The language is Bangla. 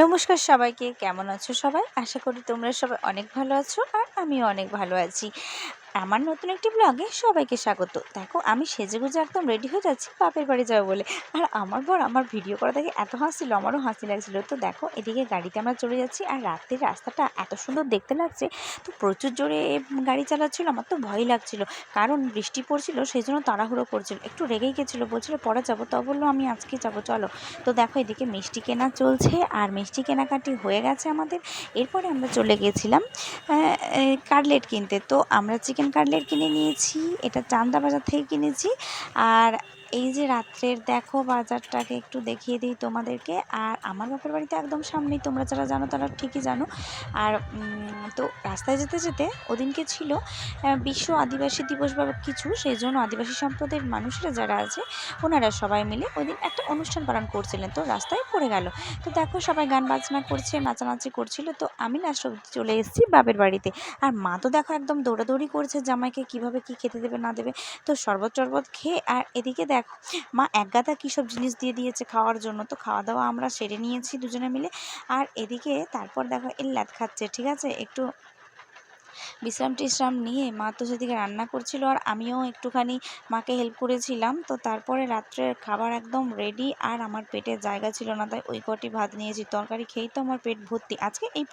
নমস্কার সবাইকে, কেমন আছো সবাই? আশা করি তোমরা সবাই অনেক ভালো আছো আর আমিও অনেক ভালো আছি। আমার নতুন একটি ব্লগে সবাইকে স্বাগত। দেখো, আমি সেজে গুজে একদম রেডি হয়ে যাচ্ছি, বাপের বাড়ি যাব বলে। আর আমার বর আমার ভিডিও করা দেখে এত হাসছিল, আমারও হাসি লাগছিল। তো দেখো, এদিকে গাড়িতে আমরা চলে যাচ্ছি আর রাত্রির রাস্তাটা এত সুন্দর দেখতে লাগছে, তো প্রচুর জোরে গাড়ি চালাচ্ছিল, আমার তো ভয় লাগছিল। কারণ বৃষ্টি পড়ছিল সেই জন্য তাড়াহুড়ো করছিল। একটু রেগেই গেছিল, বলছিল, পরে যাব। তো বলল, আমি আজকে যাব, চলো। তো দেখো, এদিকে মিষ্টি কেনা চলছে আর মিষ্টি কেনাকাটি হয়ে গেছে আমাদের। এরপরে আমরা চলে গেছিলাম কাটলেট কিনতে। তো আমরা চিকেন কাটলেট কিনে নিয়েছি এটা চান্দা বাজার থেকে কিনেছি। আর এই যে রাত্রের দেখো বাজারটাকে একটু দেখিয়ে দিই তোমাদেরকে। আর আমার বাপের বাড়িতে একদম সামনেই, তোমরা যারা জানো তারা ঠিকই জানো। আর তো রাস্তায় যেতে যেতে ওদিনকে ছিল বিশ্ব আদিবাসী দিবস বা কিছু, সেই জন্য আদিবাসী সম্প্রদায়ের মানুষরা যারা আছে, ওনারা সবাই মিলে ওই দিন একটা অনুষ্ঠান পালন করছিলেন। তো রাস্তায় পড়ে গেল। তো দেখো সবাই গান বাজনা করছে, নাচানাচি করছিল। তো আমি লাস্ট চলে এসেছি বাপের বাড়িতে। আর মা তো দেখো একদম দৌড়াদৌড়ি করছে, জামাইকে কীভাবে কি খেতে দেবে না দেবে। তো শরবত টরবত খেয়ে, আর এদিকে দেখো মা এক গাদা কী সব জিনিস দিয়ে দিয়েছে খাওয়ার জন্য? তো খাওয়া দাওয়া আমরা সেরে নিয়েছি দুজনে মিলে। আর এদিকে তারপর দেখো এল্লাদ খাচ্ছে, ঠিক আছে? একটু বিশ্রাম টিশ্রাম নিয়ে মা তো সেদিকে রান্না করছিল আর আমিও একটুখানি মাকে হেল্প করেছিলাম। তো তারপরে রাত্রের খাবার একদম রেডি আর আমার পেটে জায়গা ছিল না, তাই ওই কটি ভাত নিয়েছি। তরকারি খেয়েই তো আমার পেট ভর্তি। আজকে এই